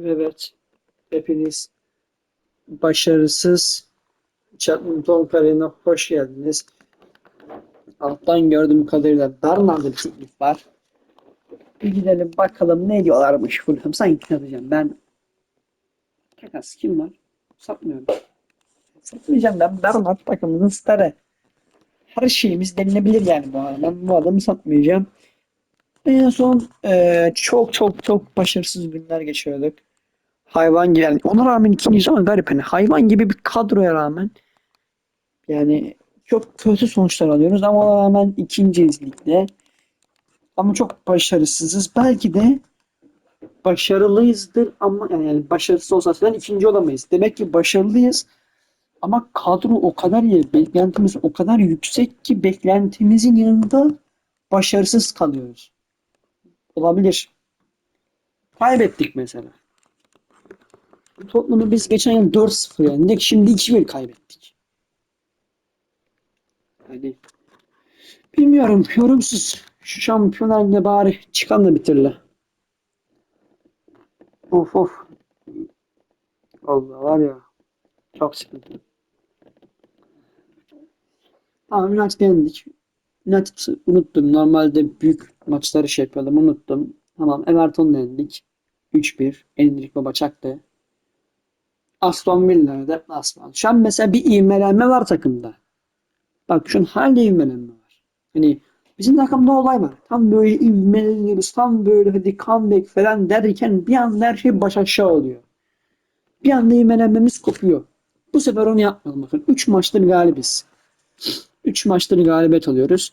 Evet. Hepiniz başarısız Çatmon Karayı'na hoş geldiniz. Alttan gördüğüm kadarıyla Berna'da bir teklif var. Bir gidelim bakalım ne diyorlarmış Fulham. Sanki yazacağım ben. Takas kim var? Satmıyorum. Satmayacağım ben Bernard takımının starı. Her şeyimiz denilebilir yani bu arada. Ben bu adamı satmayacağım. En son eee, çok çok çok başarısız günler geçiyorduk. Hayvan yani ona rağmen ikinciyiz ama garip hani hayvan gibi bir kadroya rağmen yani çok kötü sonuçlar alıyoruz ama ona rağmen ikinciyiz ligde. Ama çok başarısızız. Belki de başarılıyızdır ama yani, başarısız olsa falan ikinci olamayız. Demek ki başarılıyız ama kadro o kadar iyi, beklentimiz o kadar yüksek ki beklentimizin yanında başarısız kalıyoruz. Olabilir. Kaybettik mesela. Tottenham'ı biz geçen yıl 4-0 yendik. Şimdi 2-1 kaybettik. Yani bilmiyorum. Yorumsuz. Şu Şampiyonlar Ligi'ne bari çıkan da bitirle. Of of. Allah var ya. Çok sıkıntı. Tamam United yendik. United unuttum. Normalde büyük maçları şey yapıyordum. Unuttum. Tamam Everton'la yendik. 3-1. Endrick Baba çaktı. Aston Villa'ya deplasman. Şu an mesela bir ivmelenme var takımda. Bak şu an hala ivmelenme var. Hani bizim takımda olay var. Tam böyle ivmeleniyoruz. Tam böyle hadi comeback falan derken bir anda her şey baş aşağı oluyor. Bir anda ivmelenmemiz kopuyor. Bu sefer onu yapmayalım bakın. 3 maçtır galibiz. 3 maçtır galibiyet alıyoruz.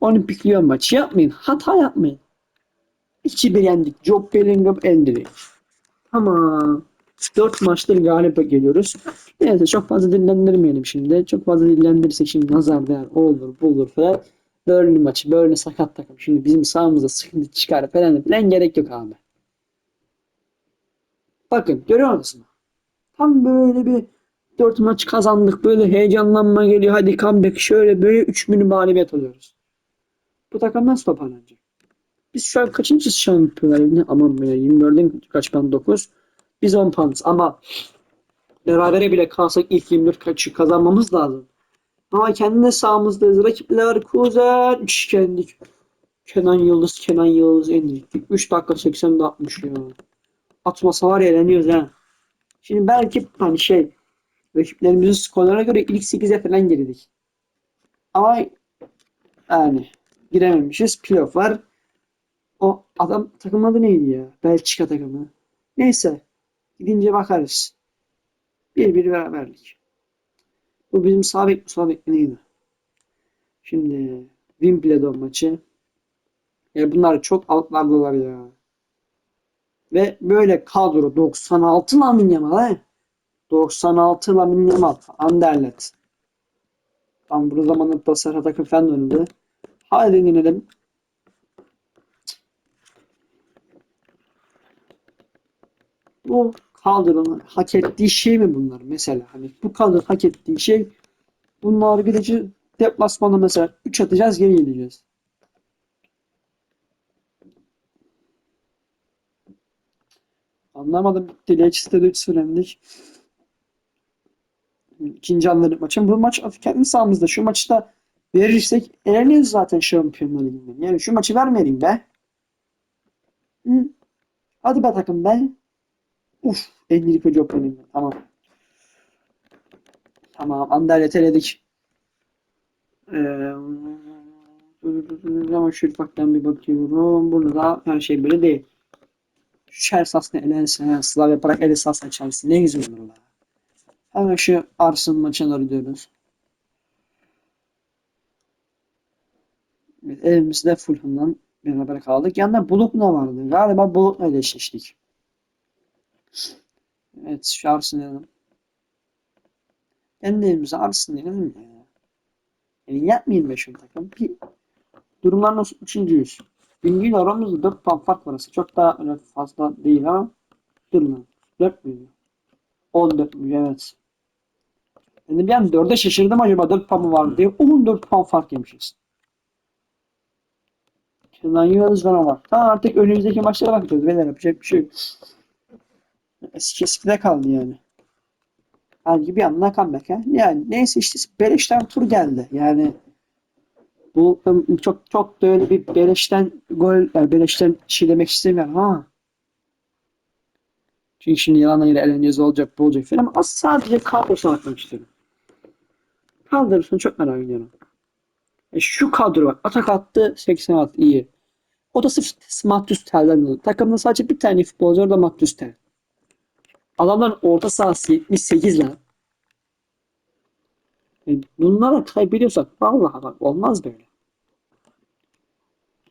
Olimpik Lyon maçı yapmayın. Hata yapmayın. 2-1 yendik. Job Bellingham Endrick. Tamam. 4 maçtır galip geliyoruz. Neyse çok fazla dillendirmeyelim şimdi. Çok fazla dillendirirsek şimdi nazar değer. Olur bu olur falan. Burnley maçı. Burnley sakat takım. Şimdi bizim sağımızda sıkıntı çıkar falan falan gerek yok abi. Bakın görüyor musunuz? Tam böyle bir 4 maç kazandık. Böyle heyecanlanma geliyor. Hadi comeback şöyle böyle 3 mini mağlubiyet alıyoruz. Bu takım nasıl toparlanacak? Biz şu an kaçıncı şampiyonlar liginde? Aman be 24'ün kaç puan 9. Biz 10 puanız ama berabere bile kalsak ilk 24 kaçı kazanmamız lazım. Ama kendi sahamızdayız. Rakipler Kuzen üçgendik. Kenan Yıldız, Kenan Yıldız endik. 3 dakika 80'de 60 ya. Atmasa var ya eğleniyoruz ha. Şimdi belki hani şey rakiplerimizin skorlarına göre ilk 8'e falan girdik. Ama yani girememişiz. Playoff var. O adam takım adı neydi ya? Belçika takımı. Neyse. Gidince bakarız. Bir bir beraberlik. Bu bizim sağ bek sol neydi? Şimdi Wimbledon maçı. Ya bunlar çok altlardalar ya. Ve böyle kadro 96 Lamin Yamal he. 96 Lamin Yamal. Anderlet. Tam bu zamanında Serhat Akın falan oynadı. Hadi dinleyelim. Bu kadronun hak ettiği şey mi bunlar mesela? Hani bu kadro hak ettiği şey bunlar gidece deplasmanda mesela 3 atacağız geri geleceğiz. Anlamadım. Leicester 3 yendik. İkinci anladık maçın. Bu maç kendi sahamızda. Şu maçı da verirsek eğleniyoruz zaten Şampiyonlar Ligi'nden. Yani şu maçı vermeyelim be. Hı? Hadi be takım be. Uf. Enrico Joplin. Tamam. Tamam. Anderlet'i eledik. Ee, ama şu ufaktan bir bakıyorum. Burada da her şey böyle değil. Şu Chelsea elense, Slavia Prag elense Chelsea ne güzel olur. Hemen şu Arsenal maçına gidiyoruz. Evet, elimizde Fulham'dan beraber kaldık. Yanında Bulut'la vardı. Galiba Bulut'la eşleştik. Evet şu Arsenal'ın. Ben de elimize Arsenal'ın ya. Yani yapmayayım be şu takım. Bir durumlar nasıl üçüncüyüz. Bilgiyle aramızda 4 puan fark var. Çok daha fazla değil ama durma. 4 müydü? 14 müydü evet. Yani bir an 4'e şaşırdım acaba 4 puan mı var diye. 14 puan fark yemişiz. Şundan yiyoruz bana bak. Tamam artık önümüzdeki maçlara bakacağız. Beyler yapacak bir şey yok. Eski eskide kaldı yani. Halbuki bir anda comeback ha. Yani neyse işte beleşten tur geldi. Yani bu çok çok da öyle bir beleşten gol yani beleşten şey demek istemiyorum ha. Çünkü şimdi yine eğlenceli olacak bu olacak falan ama sadece kadrosuna bakmak istiyorum. Kadrosunu çok merak ediyorum. E şu kadro bak. Atak attı 86 iyi. O da sırf Matthius Tel'den dolayı. Takımda sadece bir tane futbolcu orada Matthius Tel. Adamların orta sahası 78 lan. Yani bunlara kaybediyorsak vallahi bak olmaz böyle.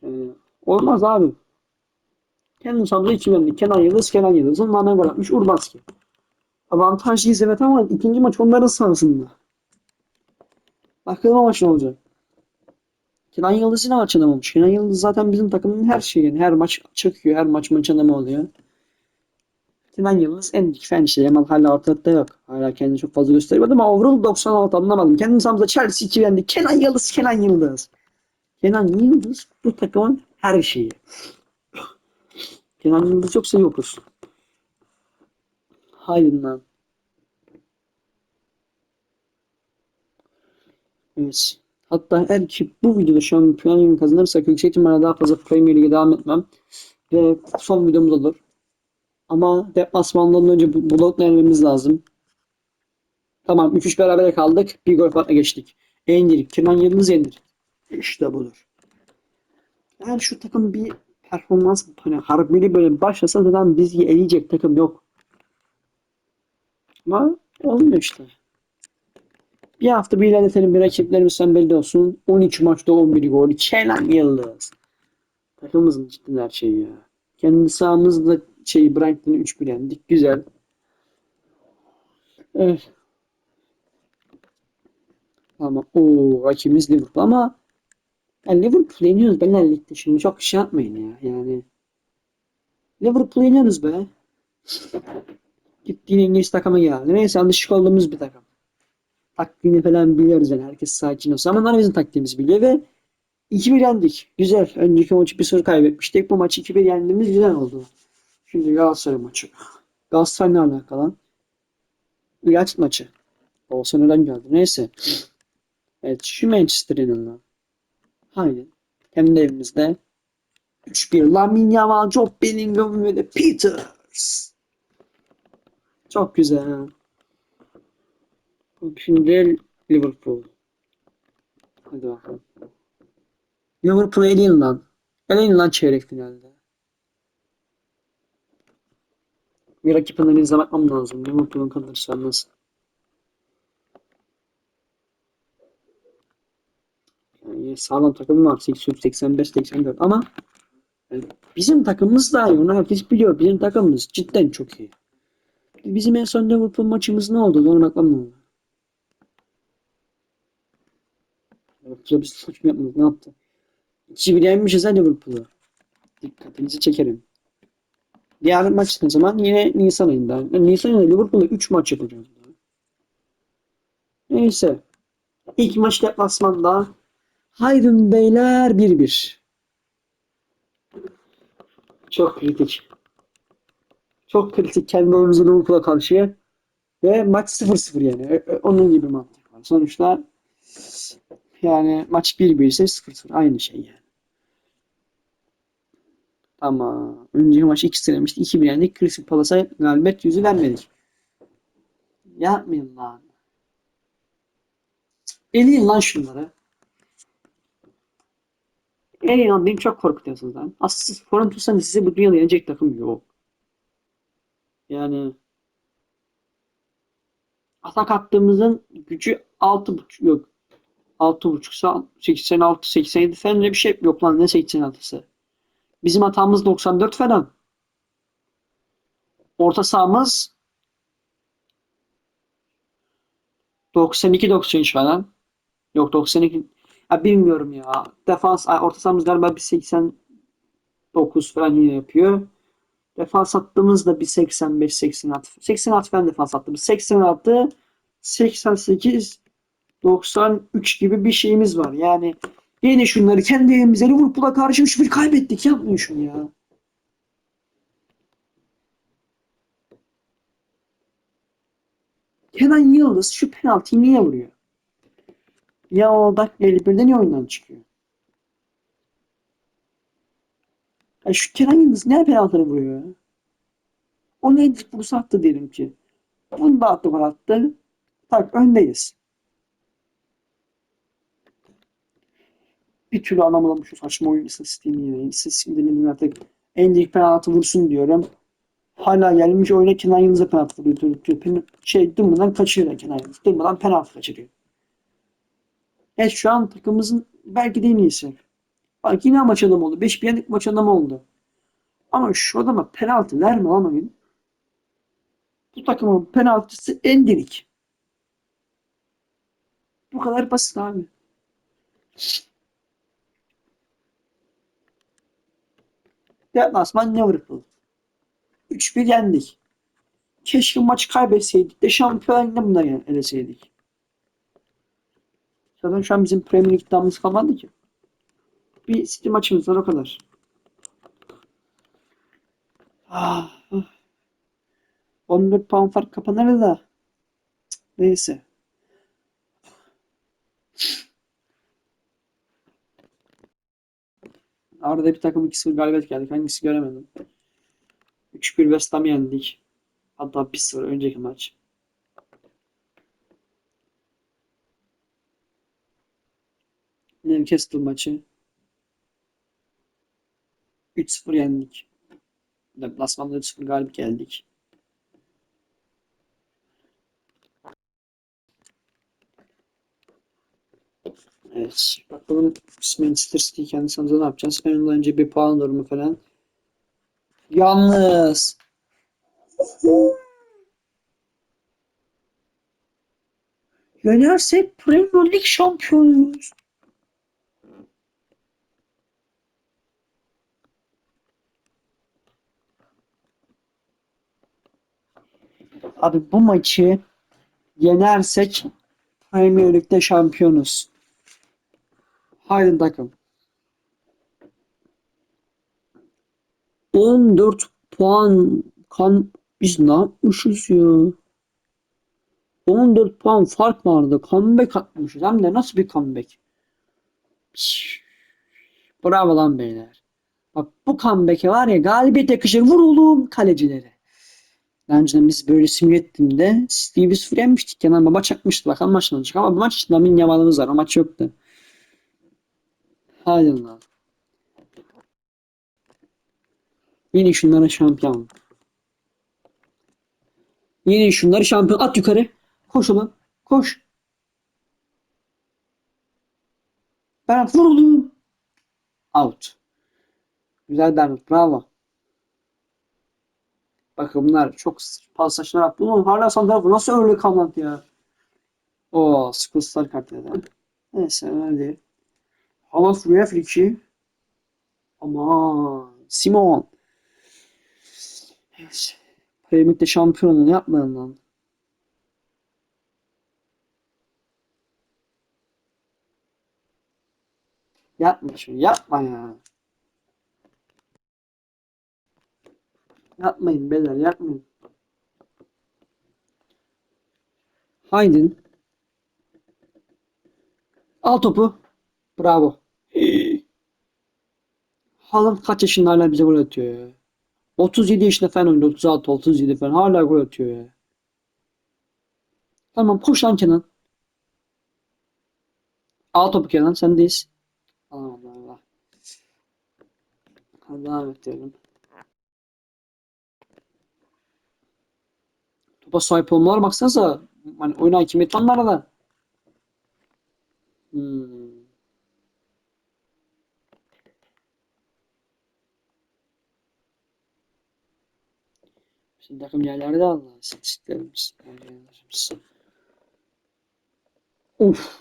Ee, olmaz abi. Kendi sahamızda iki yönlü. Kenan Yıldız, Kenan Yıldız'ın Mane gol atmış. Urbanski. Avantajlıyız evet ama ikinci maç onların sahasında. Bakalım maç ne olacak. Kenan Yıldız yine maç adamı Kenan Yıldız zaten bizim takımın her şeyi. Yani her maç çakıyor. Her maç maç oluyor. Kenan Yıldız en fen işte. Yamal hala ortalıkta yok. Hala kendini çok fazla göstermedi ama overall 96 anlamadım. Kendi sahamızda Chelsea 2 yendi. Kenan Yıldız, Kenan Yıldız. Kenan Yıldız bu takımın her şeyi. Kenan Yıldız çok seviyoruz. Haydi lan. Evet. Hatta eğer ki bu videoda şu an League kazanırsak yüksek ihtimalle daha fazla Premier Lig'e devam etmem. Ve son videomuz olur. Ama deplasmandan önce bu blok vermemiz lazım. Tamam 3-3 beraber kaldık. Bir gol farkla geçtik. Endir. Kenan Yıldız Endir. İşte budur. Eğer şu takım bir performans hani harbili böyle başlasa zaten bizi eleyecek takım yok. Ama olmuyor işte. Bir hafta bir ilerletelim bir rakiplerimizden belli olsun. 13 maçta 11 gol. Kenan Yıldız. Takımımızın cidden her şeyi ya. Kendi sahamızda şey Brighton'ı 3-1 yendik. Güzel. Evet. Ama o rakibimiz Liverpool ama yani Liverpool yeniyoruz Benler Lig'de şimdi çok şey yapmayın ya yani. Liverpool yeniyoruz be. Gittiğin İngiliz takımı geldi. Neyse alışık olduğumuz bir takım. Taktiğini falan biliyoruz yani. Herkes sakin olsa. Ama onlar bizim taktiğimizi biliyor ve 2-1 yendik. Güzel. Önceki maçı bir soru kaybetmiştik. Bu maçı 2-1 yendiğimiz güzel oldu. Şimdi Galatasaray maçı. Galatasaray'la alakalı. United maçı. Olsa neden geldi? Neyse. Evet şu Manchester United'la. Haydi. Kendi evimizde. 3-1. Lamine Yamal, Job Bellingham ve de Peters. Çok güzel. Şimdi Liverpool. Hadi bakalım. Liverpool eleyin lan. Eleyin lan çeyrek finalde. Bir rakip analize bakmam lazım. Liverpool'un kalırsa nasıl? Yani sağlam takım var. 83, 85, 84 ama yani bizim takımımız daha iyi. Onu herkes biliyor. Bizim takımımız cidden çok iyi. Bizim en son Liverpool maçımız ne oldu? Ona bakmam lazım. Liverpool'a biz suç mu yapmadık? Ne yaptı? 2-1 yenmişiz ha Liverpool'u. Dikkatinizi çekerim. Diğer maç ne zaman? Yine Nisan ayında. Nisan ayında Liverpool'da 3 maç yapacağız. Neyse. İlk maç deplasmanda Haydun Beyler 1-1. Çok kritik. Çok kritik kendi oyunumuzu Liverpool'a karşı. Ve maç 0-0 yani. Onun gibi mantık var. Sonuçta yani maç 1-1 ise 0-0 aynı şey yani. Ama önceki maç 2 demiştik. 2-1 yendik. Crystal Palace'a galibiyet yüzü vermedik. Yapmayın lan. Eleyin lan şunları. Eleyin lan. Beni çok korkutuyorsunuz lan. Aslında siz form tutsanız size bu dünyada yenecek takım yok. Yani atak attığımızın gücü 6.5 yok. 6.5 86 87 falan bir şey yok lan ne 86'sı. Bizim hatamız 94 falan. Orta sahamız 92-93 falan. Yok 92. Ya bilmiyorum ya. Defans orta sahamız galiba bir 89 falan yine yapıyor. Defans attığımız da bir 85 86. 86 falan defans attığımız. 86 88 93 gibi bir şeyimiz var. Yani yine şunları kendi evimize Liverpool'a karşı 3-1 kaybettik. Yapmayın şunu ya. Kenan Yıldız şu penaltıyı niye vuruyor? Ya o dakika 51'de niye oyundan çıkıyor? Ya şu Kenan Yıldız ne penaltını vuruyor? O ne vursa attı diyelim ki. Bunu da attı attı. Tak öndeyiz. Bir türlü anlamadım şu saçma oyun istatistiğini ya. İstatistiğini denedim artık. En ilk penaltı vursun diyorum. Hala gelmiş oyuna Kenan Yıldız'a penaltı vuruyor. Pen- Şey durmadan kaçırıyor Kenan Yıldız. Durmadan penaltı kaçırıyor. Evet şu an takımımızın belki de en iyisi. Bak yine maç adamı oldu. 5 bir maç adamı oldu. Ama şu adama penaltı verme lan oyun. Bu takımın penaltısı en delik. Bu kadar basit abi. Deplasman Liverpool. 3-1 yendik. Keşke maç kaybetseydik de şampiyonluğu bunları eleseydik. Zaten şu an bizim Premier Lig iddiamız kalmadı ki. Bir City maçımız var o kadar. Ah, ah. 14 puan fark kapanır da. Neyse. Arada bir takım 2-0 galibiyet geldik. Hangisi göremedim. 3-1 West Ham'ı yendik. Hatta 1-0 önceki maç. Newcastle maçı. 3-0 yendik. Deplasmanda 3-0 galip geldik. Evet. Bakalım Manchester City kendi ne yapacağız? En ondan önce bir puan durumu falan. Yalnız. Yenersek Premier Lig şampiyonuyuz. Abi bu maçı yenersek Premier Lig'de şampiyonuz. Haydi takım. 14 puan kan biz ne yapmışız ya? 14 puan fark vardı. Comeback atmışız. Hem de nasıl bir comeback? Bravo lan beyler. Bak bu comeback'e var ya galibiyet yakışır. Vur oğlum kalecilere. Daha biz böyle simüle ettiğimde City'yi biz yenmiştik. Kenan Baba çakmıştı. Bakalım maç ne. Ama bu maç için Lamin Yamal'ımız var. O maç yoktu. Haydi lan. Yine şunlara şampiyon. Yine şunları şampiyon. At yukarı. Koş ulan. Koş. Berat vur oğlum. Out. Güzel Berat. Bravo. Bakın bunlar çok pasajlar yaptı. Ulan hala sandılar. Nasıl öyle kalmadı ya? O Skullstar da. Neyse öyle. Furia Friki. Aman. Simon. Evet. Premier şampiyonluğunu yapmayın lan. Yapma şunu. Yapma ya. Yapmayın beyler yapmayın. Haydin. Al topu. Bravo. Haaland kaç yaşında hala bize gol atıyor ya. 37 yaşında falan oynuyor. 36, 37 falan. Hala gol atıyor ya. Tamam koş lan Kenan. Al topu Kenan sendeyiz. Allah Allah Allah. Hadi devam edelim. Topa sahip olmalar baksanıza. Hani oyun hakimiyeti onlara da. Hmm. Bizim takım yerlerde Allah istatistiklerimiz. Uf.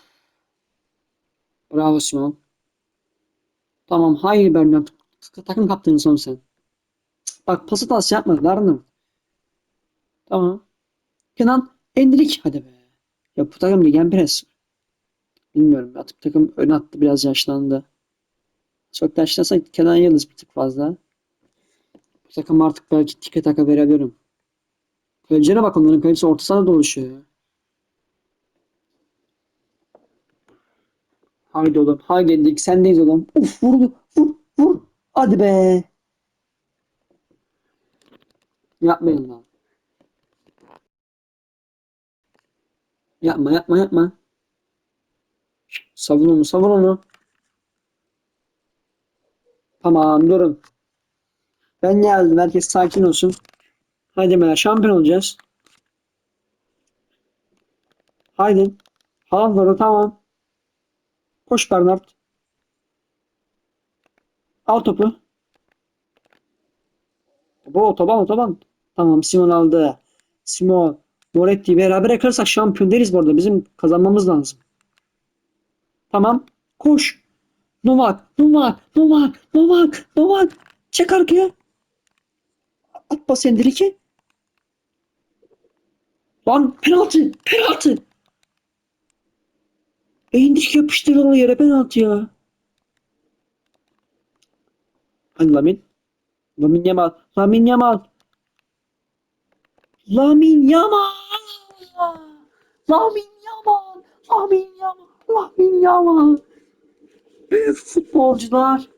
Bravo Simon. Tamam hayır Bernard. Takım kaptanı son sen. Bak pası tas yapmadılar mı? Tamam. Kenan Endrik hadi be. Ya bu takım Ligen Pres. Bilmiyorum. Atıp takım ön attı biraz yaşlandı. Çok yaşlansa Kenan Yıldız bir tık fazla. Bu takım artık belki tike taka verebilirim. Kalecilere bak onların kalecisi orta sahada dolaşıyor. Haydi oğlum. Haydi geldik. Sendeyiz oğlum. Uf vurdu. Vur. Vur. Hadi be. Yapmayın lan. Yapma yapma yapma. Savun onu savun onu. Tamam durun. Ben geldim. Herkes sakin olsun. Haydi Meler şampiyon olacağız. Haydi. Havalara tamam. Koş Bernard. Al topu. Bu otoban otoban. Tamam Simon aldı. Simon. Moretti beraber yakarsak şampiyon deriz bu arada. Bizim kazanmamız lazım. Tamam. Koş. Novak. Novak. Novak. Novak. Novak. Çek arkaya. At pas Enrique. Lan penaltı. Penaltı. Enrique yapıştırdı onu yere penaltı ya. Hadi Lamin. Lamin Yamal. Lamin Yamal. Lamin Yamal. Lamin Yamal. Lamin Yamal. Lamin Yamal. Büyük futbolcular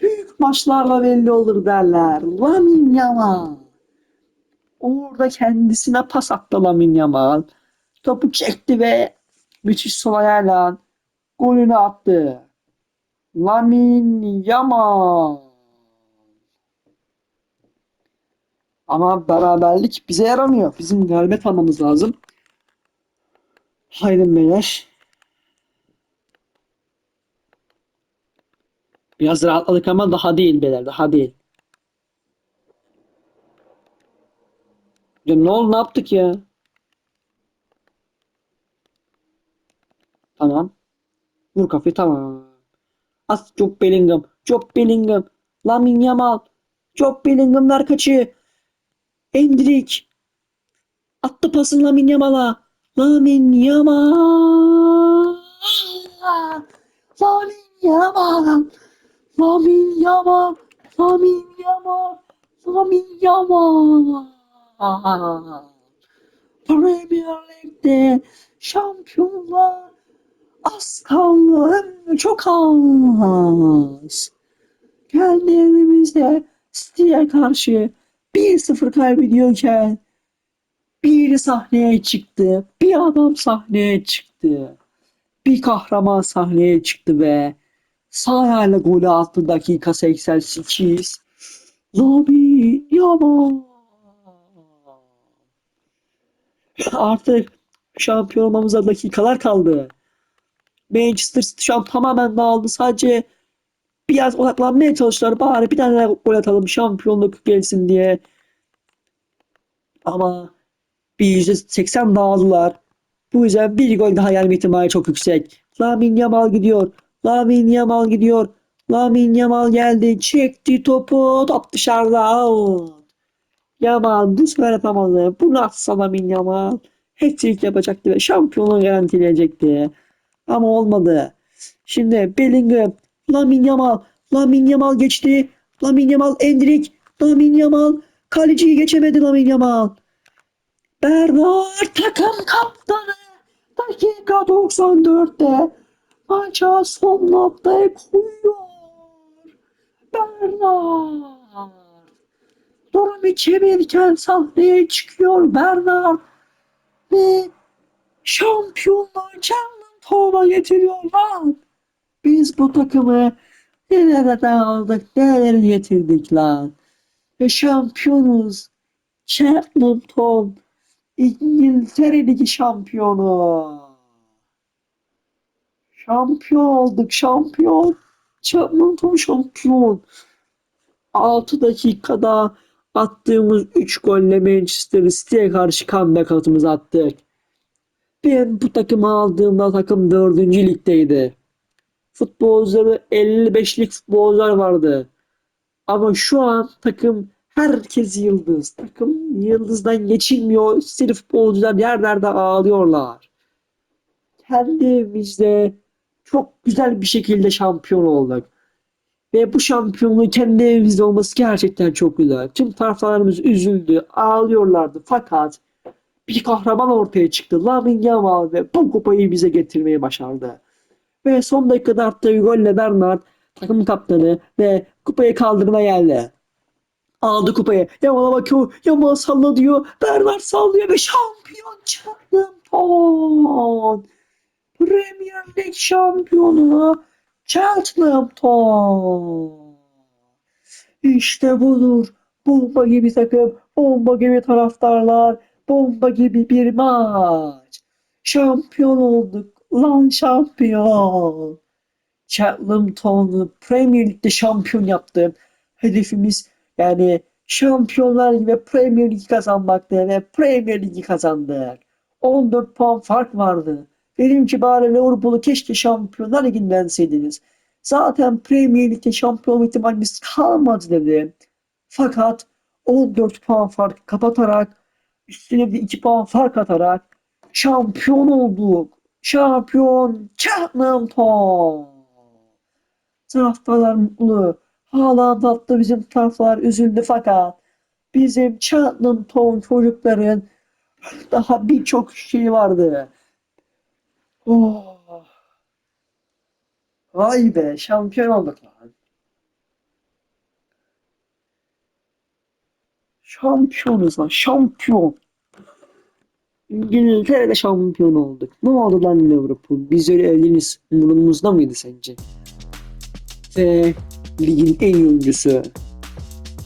büyük maçlarla belli olur derler. Lamin Yamal. Orada kendisine pas attı Lamin Yamal. Topu çekti ve müthiş sol ayağıyla golünü attı. Lamin Yamal. Ama beraberlik bize yaramıyor. Bizim galibiyet almamız lazım. Haydi beyler. Biraz rahatladık ama daha değil beyler. Daha değil. Ya ne oldu? Ne yaptık ya? Tamam. Vur kafayı tamam. As Job Bellingham. Job Bellingham. Lamine Yamal. Job Bellingham ver kaçı. Endrik. Attı pasını Lamine Yamal'a. Lamine Yamal. Lamine Yamal. Lamine Yamal. Lamine Yamal. Lamine Yamal. Premier Lig'de şampiyonlar az kaldı hem çok az. Kendi evimizde City'ye karşı 1-0 kaybediyorken biri sahneye çıktı. Bir adam sahneye çıktı. Bir kahraman sahneye çıktı ve sağ ayağıyla golü attı dakika 88. Lamine Yamal. Artık şampiyon olmamıza dakikalar kaldı. Manchester City şu an tamamen dağıldı. Sadece biraz odaklanmaya çalıştılar. Bari bir tane gol atalım şampiyonluk gelsin diye. Ama bir %80 dağıldılar. Bu yüzden bir gol daha gelme ihtimali çok yüksek. Lamine Yamal gidiyor. Lamine Yamal gidiyor. Lamine Yamal geldi. Çekti topu. Top dışarıda. Out. Yamal bu sefer yapamadı. Bunu atsa Lamine Yamal. Hat-trick yapacaktı ve şampiyonluğu garantileyecekti. Ama olmadı. Şimdi Bellingham, Lamine Yamal, Lamine Yamal geçti. Lamine Yamal, Endrik, Lamine Yamal, kaleciyi geçemedi Lamine Yamal. Bernard takım kaptanı. Dakika 94'te maça son noktayı koyuyor. Bernard. Durum içerirken sahneye çıkıyor Bernard. Ve şampiyonluğu Charlton Toma getiriyor lan. Biz bu takımı nelerden aldık, neler getirdik lan. Ve şampiyonuz. Charlton İngiltere Ligi şampiyonu. Şampiyon olduk, şampiyon. Charlton şampiyon. 6 dakikada attığımız 3 golle Manchester City'ye karşı comeback atımızı attık. Ben bu takımı aldığımda takım 4. ligdeydi. Futbolcuları 55'lik futbolcular vardı. Ama şu an takım herkes yıldız. Takım yıldızdan geçilmiyor. Seri futbolcular yerlerde ağlıyorlar. Kendi evimizde çok güzel bir şekilde şampiyon olduk. Ve bu şampiyonluğu kendi evimizde olması gerçekten çok güzel. Tüm taraftarlarımız üzüldü, ağlıyorlardı. Fakat bir kahraman ortaya çıktı. Lamine Yamal ve bu kupayı bize getirmeyi başardı. Ve son dakikada attığı golle Bernard takım kaptanı ve kupayı kaldırmaya geldi. Aldı kupayı. Yamal'a bakıyor. Yamal salla diyor. Bernard sallıyor ve şampiyon Cheltenham. Premier Lig şampiyonu Cheltenham. İşte budur. Bomba gibi takım, bomba gibi taraftarlar, bomba gibi bir maç. Şampiyon olduk. Lan şampiyon. Cheltenham'ı Premier Lig'de şampiyon yaptım. Hedefimiz yani şampiyonlar gibi Premier Ligi kazanmaktı ve Premier Ligi kazandık. 14 puan fark vardı. Dedim ki bari Liverpool'u keşke Şampiyonlar Ligi'nden yenseydiniz. Zaten Premier Lig'de şampiyon ihtimalimiz kalmadı dedim. Fakat 14 puan fark kapatarak üstüne bir de 2 puan fark atarak şampiyon olduk. Şampiyon Cheltenham Town. Taraftarlar mutlu. Haaland attı bizim taraftar üzüldü fakat bizim Cheltenham Town çocukların daha birçok şey vardı. Oh. Vay be şampiyon olduk lan. Şampiyonuz lan şampiyon. İngiltere'de şampiyon olduk. Ne oldu lan Liverpool? Biz öyle eliniz umurumuzda mıydı sence? Ve ligin en oyuncusu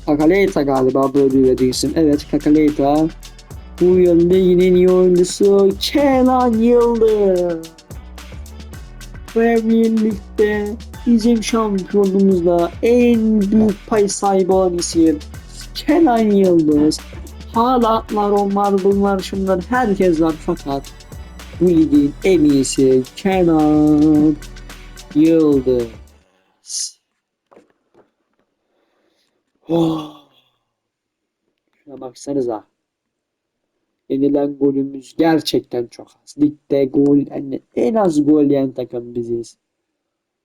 Kakaleta galiba böyle bir isim. Evet Kakaleta. Bu ligin en iyi oyuncusu Kenan Yıldız. Premier Lig'de bizim şampiyonumuzda en büyük pay sahibi olan isim Kenan Yıldız. Haalandlar onlar bunlar şunlar herkes var fakat bu ligin en iyisi Kenan Yıldız. Oh. Şuna baksanıza. Yenilen golümüz gerçekten çok az. Ligde gol yani en az gol yiyen takım biziz.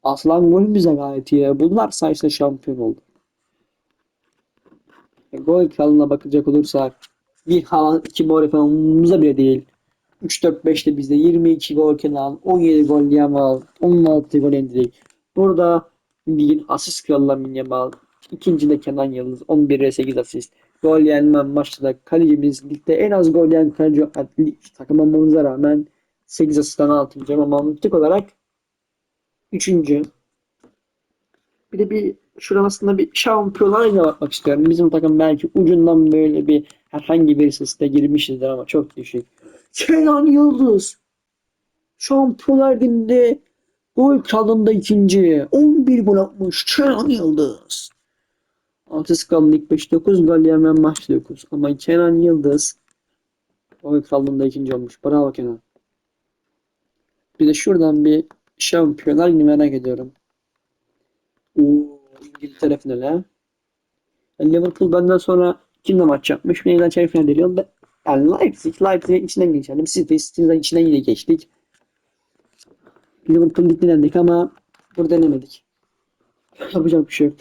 Aslan golümüz gayet iyi. Bunlar sayesinde şampiyon oldu. E, gol kralına bakacak olursak bir Haaland, iki Mori falan bile değil. 3-4-5'te bizde 22 gol Kenan, 17 gol Yamal, 16 gol Endrik. Burada ligin asist kralı Lamine Yamal, ikinci de Kenan Yıldız, 11'e 8 asist. Gol yenmem maçta da kalecimiz ligde en az gol yiyen kaleci takım olmamıza rağmen 8 asistan 6. ama mantık olarak 3. Bir de bir şuradan aslında bir şampiyonlar Ligi'ne bakmak istiyorum. Bizim takım belki ucundan böyle bir herhangi bir siste girmişizdir ama çok düşük. Kenan Yıldız Şampiyonlar Ligi'nde gol kralında ikinci. 11 gol atmış Kenan Yıldız. Asist kralında ilk 5 9 gol yemen maç 9. Ama Kenan Yıldız gol kralında ikinci olmuş. Bravo Kenan. Bir de şuradan bir Şampiyonlar Ligi'ni merak ediyorum. Oo, İngiltere finali. Yani Liverpool benden sonra kimle maç yapmış? Neyden çeyrek final? Ben, yani Leipzig, Leipzig'in içinden geçelim. City, City'den içinden yine geçtik. Liverpool ligini ama burada denemedik. Yapacak bir şey yok.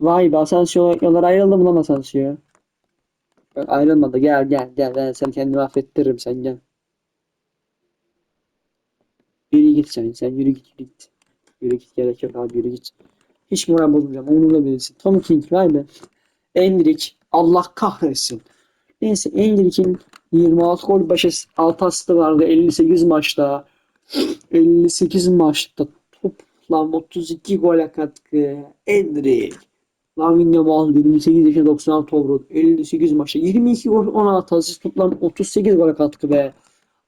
Vay be Asensio yollar ayrıldı mı lan Asensio? Bak ayrılmadı gel gel gel ben seni kendimi affettiririm sen gel. Yürü git sen sen yürü git yürü git. Yürü git gerek yok abi yürü git. Hiç moral bozmayacağım onu da bilirsin. Tom King vay be. Endrick Allah kahretsin. Neyse Endrick'in 26 gol başı 6 asistı vardı 58 maçta. 58 maçta toplam 32 gol katkı. Endrick. Lamine Yamal 28 yaşında 96 overall 58 maçta 22 gol 16 asist toplam 38 gol katkı ve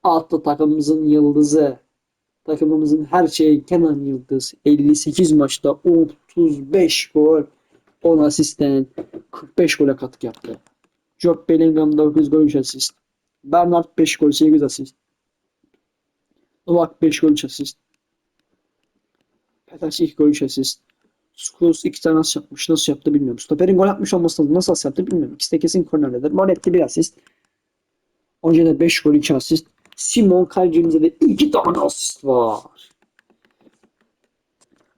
altta takımımızın yıldızı takımımızın her şeyi Kenan Yıldız 58 maçta 35 gol 10 asistten 45 gole katkı yaptı. Job Bellingham 9 gol 3 asist. Bernard 5 gol 8 asist. Novak 5 gol 3 asist. Peters 2 gol 3 asist. Scholes 2 tane asist yapmış. Nasıl yaptı bilmiyorum. Stoper'in gol atmış olması lazım. Nasıl asist yaptı bilmiyorum. İkisi de kesin kornerdedir. Monetti 1 asist. Onyeda 5 gol 2 asist. Simon kalecimize de 2 tane asist var.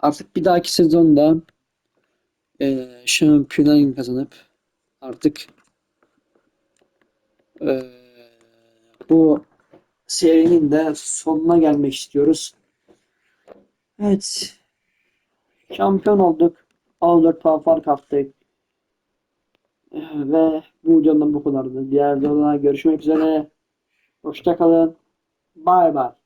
Artık bir dahaki sezonda e, Şampiyonlar kazanıp artık e, bu serinin de sonuna gelmek istiyoruz. Evet. Şampiyon olduk. 14 puan fark attık. Ve bu videodan bu kadardı. Diğer videoda görüşmek üzere. Hoşçakalın. Bay bay.